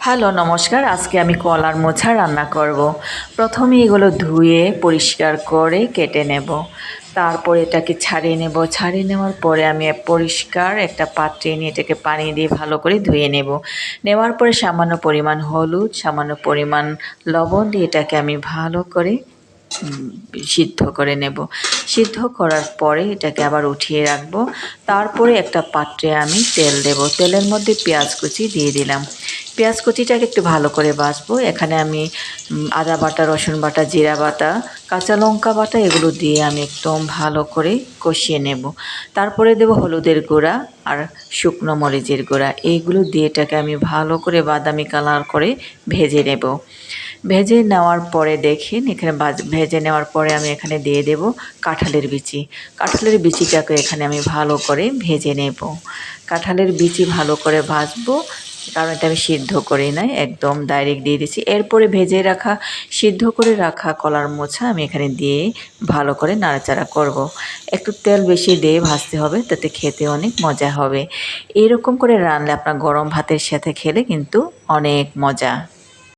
Hello, নমস্কার। আজকে আমি কলার মোছা রান্না করব। প্রথমে এগুলো ধুয়ে, পরিষ্কার করে কেটে নেব। তারপর এটাকে ছাড়িয়ে নেব। ছাড়িয়ে নেওয়ার পরে আমি পরিষ্কার একটা পাত্রে নিয়ে এটাকে পানি দিয়ে ভালো করে ধুয়ে নেব। নেওয়ার পরে সামান্য পরিমাণ হলুদ, সামান্য পরিমাণ লবণ দিয়ে এটাকে আমি ভালো করে সিদ্ধ করে নেব। সিদ্ধ করার পরে এটাকে আবার উঠিয়ে রাখব। তারপরে একটা পাত্রে আমি তেল দেব। তেলের মধ্যে পেঁয়াজ কুচি দিয়ে দিলাম। পেঁয়াজ কুচিটাকে একটু ভালো করে বাছবো এখানে আমি আদা বাটা, রসুন বাটা, জিরা বাটা, কাঁচা লঙ্কা বাটা এগুলো দিয়ে আমি একদম ভালো করে কষিয়ে নেব। তারপরে দেব হলুদের গুঁড়া আর শুকনো মরিচের গুঁড়া। এইগুলো দিয়ে এটাকে আমি ভালো করে বাদামি কালার করে ভেজে নেব। ভেজে নেওয়ার পরে দেখেন, এখানে ভেজে নেওয়ার পরে আমি এখানে দিয়ে দেব কাঁঠালের বিচি। কাঁঠালের বিচিটাকে এখানে আমি ভালো করে ভেজে নেব। কাঁঠালের বিচি ভালো করে ভাজবো। কারণ এটা আমি সিদ্ধ করি নাই, একদম ডাইরেক্ট দিয়ে দিচ্ছি এরপরে ভেজে রাখা, সিদ্ধ করে রাখা কলার মোছা আমি এখানে দিয়ে ভালো করে নাড়াচাড়া করব। একটু তেল বেশি দিয়ে ভাজতে হবে, তাতে খেতে অনেক মজা হবে। এরকম করে রানলে আপনার গরম ভাতের সাথে খেলে কিন্তু অনেক মজা।